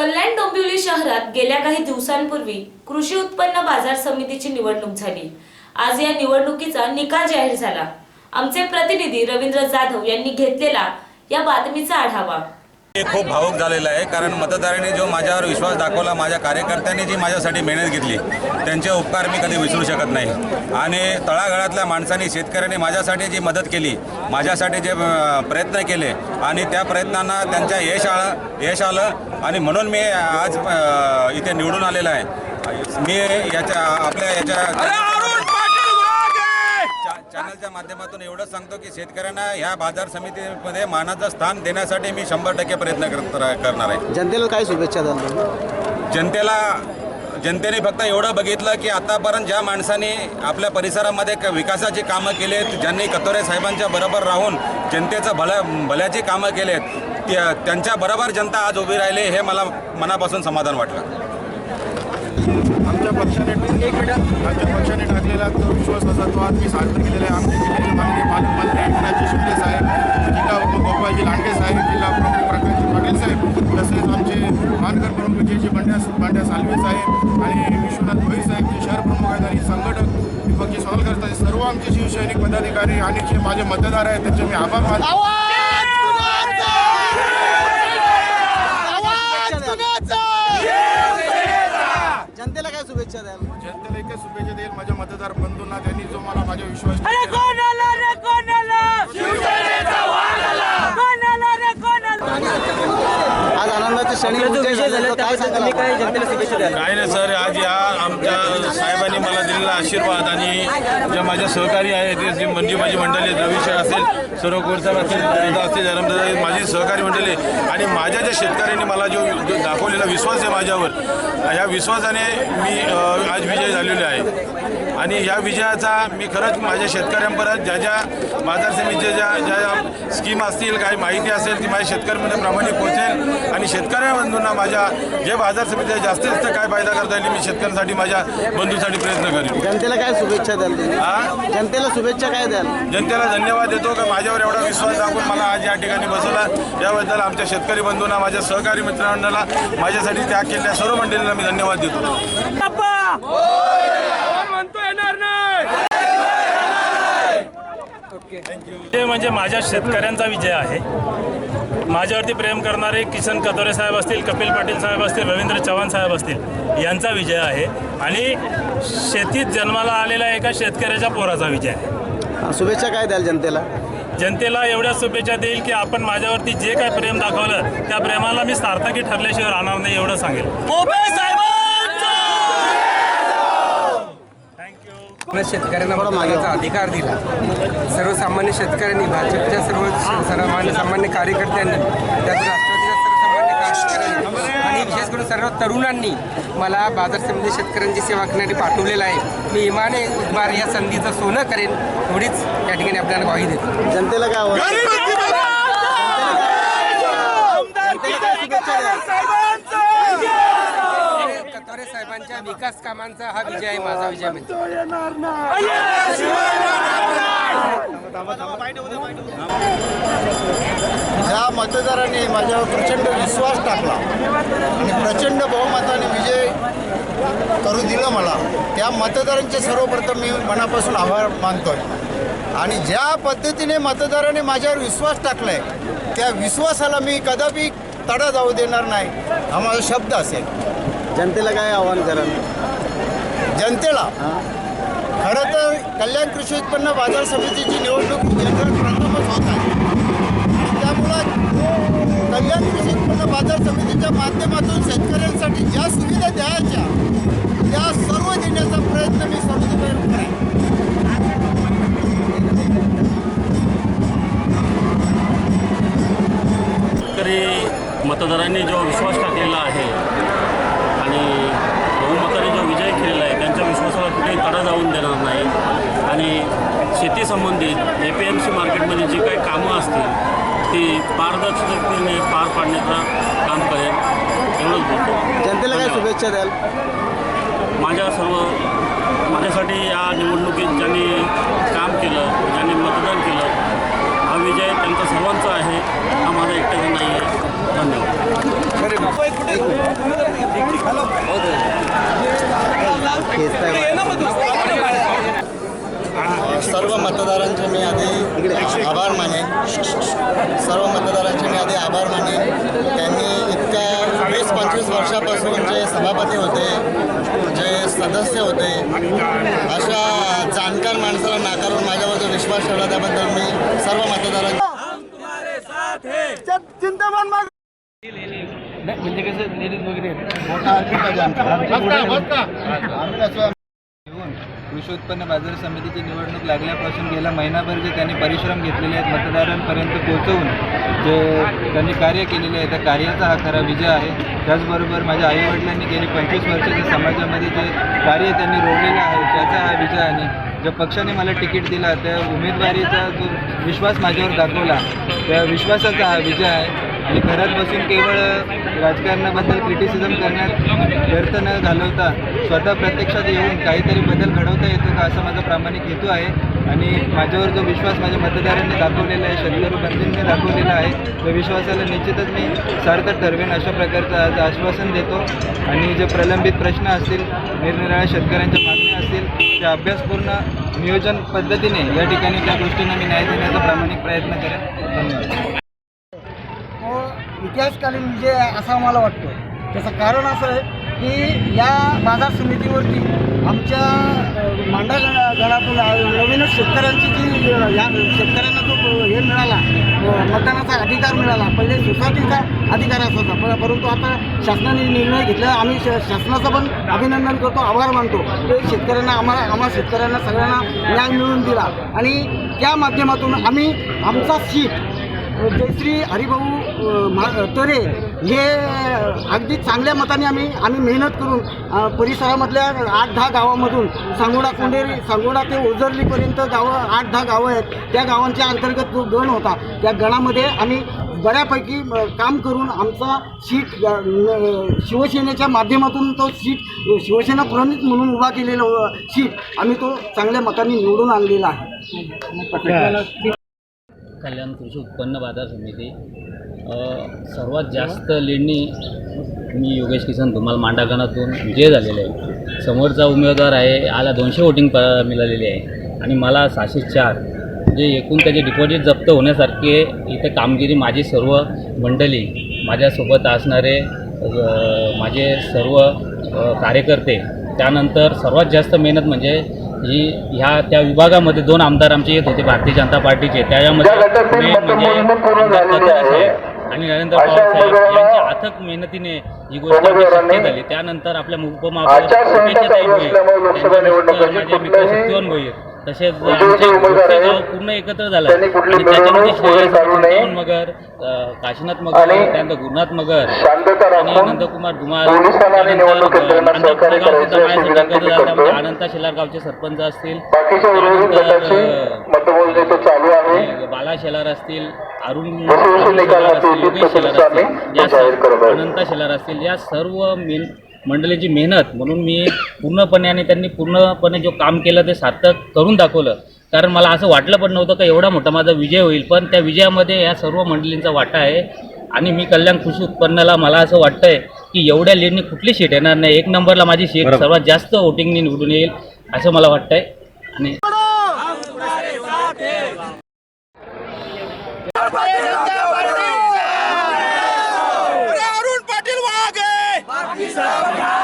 कल्याण डोंबिवली शहरात गेल्या काही दिवसांपूर्वी कृषी उत्पन्न बाजार समितीची निवडणूक झाली. आज या निवडणुकीचा निकाल जाहीर झाला. आमचे प्रतिनिधी रवींद्र जाधव यांनी घेतलेला या बातमीचा आढावा. हे खूप भावुक झालेलं आहे कारण मतदारांनी जो माझ्यावर विश्वास दाखवला माझ्या कार्यकर्त्यांनी जी माझ्यासाठी मेहनत घेतली त्यांचे उपकार मी कधी विसरू शकत नाही. आणि तळागाळातल्या माणसांनी शेतकऱ्यांनी माझ्यासाठी जी मदत केली माझ्यासाठी जे प्रयत्न केले आणि त्या प्रयत्नांना त्यांच्या यश आलं यश आलं आणि म्हणून मी आज इथे निवडून आलेला आहे. मी याच्या आपल्या याच्या माध्यमातून एवढंच सांगतो की शेतकऱ्यांना ह्या बाजार समितीमध्ये मानाचं स्थान देण्यासाठी मी शंभर टक्के प्रयत्न करत करणार आहे जनतेला काय शुभेच्छा द्याल? जनतेला जनतेने फक्त एवढं बघितलं की आतापर्यंत ज्या माणसांनी आपल्या परिसरामध्ये क- विकासाची कामं केलेत ज्यांनी कतोरे साहेबांच्या बरोबर राहून जनतेचं भल्या भल्याची कामं केलेत त्या- त्यांच्या बरोबर जनता आज उभी राहिली हे मला मनापासून समाधान वाटलं आमच्या पक्षाने आमच्या पक्षाने टाकलेला तो विश्वास असा तो आज मी सार्थ केलेला आहे. आमच्या जिल्ह्याचे माननीय पालकमंत्री एकनाथजी शिंदे साहेब जिल्हा गोपाळजी लांडे साहेब जिल्हा प्रमुख प्रकाशजी पाटील साहेब तसेच आमचे मानकर प्रमुख जे जे बंड्या बंड्या सालवे साहेब आणि विश्वनाथ भोई साहेब जे शहर प्रमुख आहेत आणि संघटक विपक्षी सोनलकर साहेब सर्व आमचे शिवसैनिक पदाधिकारी आणि जे माझे मतदार आहेत त्यांचे मी आभार मानतो जनतेला काय शुभेच्छा द्याल जनतेला एकच शुभेच्छा देईल माझ्या मतदार बंधूंना त्यांनी जो मला माझ्या विश्वास अरे कोण आला रे कोण आला? कोण आला रे कोण आला? आज आनंदाचे क्षणी काय सांगाल आपण? जनतेला शुभेच्छा काय नाही सर आज या साहेबांनी मला दिलेला आशीर्वाद आणि जे माझ्या सहकारी आहेत ते जे म्हणजे माझी मंडळी आहेत, रविशा असेल सर्व कोरसाहेब असेल दादा असतील धरमदादा माझी सहकारी मंडळी आणि माझ्या ज्या शेतकऱ्यांनी मला जो दाखवलेला विश्वास आहे माझ्यावर ह्या विश्वासाने मी आज विजय झालेलो आहे. आणि या विजयाचा मी खरंच माझ्या शेतकऱ्यांपर्यंत ज्या ज्या बाजार समितीच्या ज्या ज्या ज्या स्कीम असतील काही माहिती असेल ती माझ्या शेतकऱ्यांमध्ये प्रामाणिक पोहोचेल. आणि शेतकऱ्या बंधूंना माझ्या जे बाजार समितीचा जास्तीत जास्त काय फायदा करता येईल मी शेतकऱ्यांसाठी माझ्या बंधूसाठी प्रयत्न करेन. जनतेला काय शुभेच्छा द्याल? हा जनतेला शुभेच्छा काय द्याल? जनतेला धन्यवाद देतो की माझ्यावर एवढा विश्वास दाखवून मला आज या ठिकाणी बसवला. याबद्दल आमच्या शेतकरी बंधूंना माझ्या सहकारी मित्रमंडळाला माझ्यासाठी त्याग केलेल्या सर्व मंडळींना मी धन्यवाद देतो बाप्पा कोण म्हणतो येणार नाही हे म्हणजे माझ्या शेतकऱ्यांचा विजय आहे. माझ्यावरती प्रेम करणारे किशन कतोरे साहेब असतील कपिल पाटील साहेब असतील रवींद्र चव्हाण साहेब असतील यांचा विजय आहे. आणि शेतीत जन्माला आलेल्या एका शेतकऱ्याच्या पोराचा विजय आहे. हा, शुभेच्छा काय द्याल जनतेला? जनतेला एवढ्या शुभेच्छा देईल की आपण माझ्यावरती जे काय प्रेम दाखवलं त्या प्रेमाला मी सार्थकी ठरल्याशिवाय राहणार नाही एवढं सांगेल. आपल्या शेतकऱ्यांना मतदानाचा अधिकार दिला. सर्वसामान्य शेतकऱ्यांनी भाजपच्या सर्व सर्वसामान्य सामान्य कार्यकर्त्यांनी त्यात राष्ट्रवादीच्या सर्वसामान्य कार्यकर्त्यांनी आणि विशेष करून सर्व तरुणांनी मला बाजार समिती शेतकऱ्यांची सेवा करण्यासाठी पाठवलेलं आहे. मी इमाने इतबार या संधीचं सोनं करेन एवढीच या ठिकाणी आपल्याला ग्वाही देतो. जनतेला काय शुभेच्छा साहेबांच्या विकास कामांचा हा विजय आहे माझा विजय म्हणजे. ज्या मतदारांनी माझ्यावर प्रचंड विश्वास टाकला आणि प्रचंड बहुमताने विजय करू दिलं मला त्या मतदारांचे सर्वप्रथम मी मनापासून आभार मानतोय. आणि ज्या पद्धतीने मतदारांनी माझ्यावर विश्वास टाकलाय त्या विश्वासाला मी कदापि तडा जाऊ देणार नाही हा माझा शब्द असेल. जनतेला काय आव्हान कराल? जनतेला? खरं तर कल्याण कृषी उत्पन्न बाजार समितीची निवडणूक केंद्रात प्रथमच होत आहे. त्यामुळं कल्याण कृषी उत्पन्न बाजार समितीच्या माध्यमातून शेतकऱ्यांसाठी ज्या सुविधा द्यायच्या त्या सर्व देण्याचा प्रयत्न मी सर्व करेन. शेतकरी मतदारांनी जो विश्वास टाकलेला आहे आणि बहुमताने जो विजय केलेला आहे त्यांच्या विश्वासाला कुठेही तडा जाऊन देणार नाही. आणि शेती संबंधित ए पी एम सी मार्केटमध्ये जी काही कामं असतील ती पारदर्शकतेने पार पाडण्याचं काम करेल एवढंच बोलतो. जनतेला काय शुभेच्छा द्याल? माझ्या सर्व माझ्यासाठी या निवडणुकीत ज्यांनी काम केलं ज्यांनी मतदान केलं विजय त्यांचा सर्वांचा आहे. हा माझा एकट्याचा नाही आहे धन्यवाद सर्व मतदारांचे मी आधी आभार मानेन. सर्व मतदारांचे मी आधी आभार मानेन. वर्षापासून जे सभापती होते जे सदस्य होते अशा जाणकार माणसाला नाकारून माझ्यावर जो विश्वास ठेवला त्याबद्दल मी सर्व मतदारांचे म्हणजे कसं लेडीज वगैरे कृषी उत्पन्न बाजार समितीची निवडणूक लागल्यापासून गेला महिनाभर जे त्यांनी परिश्रम घेतलेले आहेत मतदारांपर्यंत पोहोचवून जे त्यांनी कार्य केलेले आहे त्या कार्याचा हा खरा विजय आहे. त्याचबरोबर माझ्या आईवडिलांनी गेली पंचवीस वर्षाच्या समाजामध्ये जे कार्य त्यांनी रोवलेलं आहे त्याचा हा विजय आणि ज्या पक्षाने मला तिकीट दिला त्या उमेदवारीचा जो विश्वास माझ्यावर दाखवला त्या विश्वासाचा हा विजय आहे. आणि घरात बसून केवळ राजकारणाबद्दल क्रिटिसिझम करण्यात व्यर्थ न घालवता स्वतः प्रत्यक्षात येऊन काहीतरी बदल घडवता येतो का असा माझा प्रामाणिक हेतू आहे. आणि माझ्यावर जो विश्वास माझ्या मतदारांनी दाखवलेला आहे शेतकरी बंधूंनी दाखवलेला आहे त्या विश्वासाला निश्चितच मी सार्थक ठरवेन अशा प्रकारचं आज आश्वासन देतो. आणि जे प्रलंबित प्रश्न असतील निरनिराळ्या शेतकऱ्यांच्या मागण्या असतील त्या अभ्यासपूर्ण नियोजन पद्धतीने या ठिकाणी त्या गोष्टींना मी न्याय देण्याचा प्रामाणिक प्रयत्न करेन. धन्यवाद. इतिहासकालीन विजय आहे असं आम्हाला वाटतं. त्याचं कारण असं आहे की या बाजार समितीवरती आमच्या मांडा गणा- गणातून नवीनच शेतकऱ्यांची जी या शेतकऱ्यांना जो हे मिळाला मतदानाचा अधिकार मिळाला पहिले सोसायटीचा अधिकार असायचा पण परंतु आता शासनाने निर्णय घेतला आम्ही श शासनाचं पण अभिनंदन करतो आभार मानतो. ते शेतकऱ्यांना आम्हाला आम्हा शेतकऱ्यांना सगळ्यांना न्याय मिळवून दिला. आणि त्या माध्यमातून आम्ही आमचा सीट जयश्री हरिभाऊ तरे हे अगदी चांगल्या मताने आम्ही आम्ही मेहनत करून परिसरामधल्या आठ दहा गावामधून सांगोडा कोंडेरी सांगोडा ते ओझरलीपर्यंत गावं आठ दहा गावं आहेत. त्या गावांच्या अंतर्गत जो गण होता त्या गणामध्ये आम्ही बऱ्यापैकी काम करून आमचा सीट शिवसेनेच्या माध्यमातून तो सीट शिवसेना प्रणित म्हणून उभा केलेला सीट आम्ही तो चांगल्या मताने निवडून आणलेला आहे. कल्याण कृषी उत्पन्न बाजार समिती सर्वात जास्त लेणी मी योगेश किसन धुमाल मांडागणातून विजय झालेले आहे. समोरचा उमेदवार आहे आला दोनशे वोटिंग प मिळालेली आहे. आणि मला सहाशे चार जे एकूण त्याचे डिपॉझिट जप्त होण्यासारखे इथे कामगिरी माझी सर्व मंडळी माझ्यासोबत असणारे माझे सर्व कार्यकर्ते त्यानंतर सर्वात जास्त मेहनत म्हणजे ही ह्या त्या विभागामध्ये दोन आमदार आमचे येत होते भारतीय जनता पार्टीचे. त्याच्यामध्ये आणि नरेंद्र पवार साहेब यांच्या अथक मेहनतीने ही गोष्ट शक्य झाली त्यानंतर आपल्या उपमहापौर शुभेच्छाताई भोईर, भोईर तसेच गाव पूर्ण एकत्र झालं. आणि त्याच्यामध्ये श्रेयस मगर काशीनाथ मगर त्यानंतर गुरुनाथ मगर आणि नंदकुमार धुमाल त्यानंतर अनंता शेलार गावचे सरपंच असतील. बाला शेलार असतील. अरुण अनंता शेलार असतील या सर्व मेन मंडळीची मेहनत म्हणून मी पूर्णपणे आणि त्यांनी पूर्णपणे जो काम केलं ते सार्थक करून दाखवलं कारण मला असं वाटलं पण नव्हतं का एवढा मोठा माझा विजय होईल पण त्या विजयामध्ये या सर्व मंडळींचा वाटा आहे आणि मी कल्याण कृषी उत्पन्नाला मला असं वाटतंय की एवढ्या लीडनी कुठली सीट येणार नाही एक नंबरला माझी सीट सर्वात जास्त वोटिंगनी निवडून येईल असं मला वाटतंय Sabha!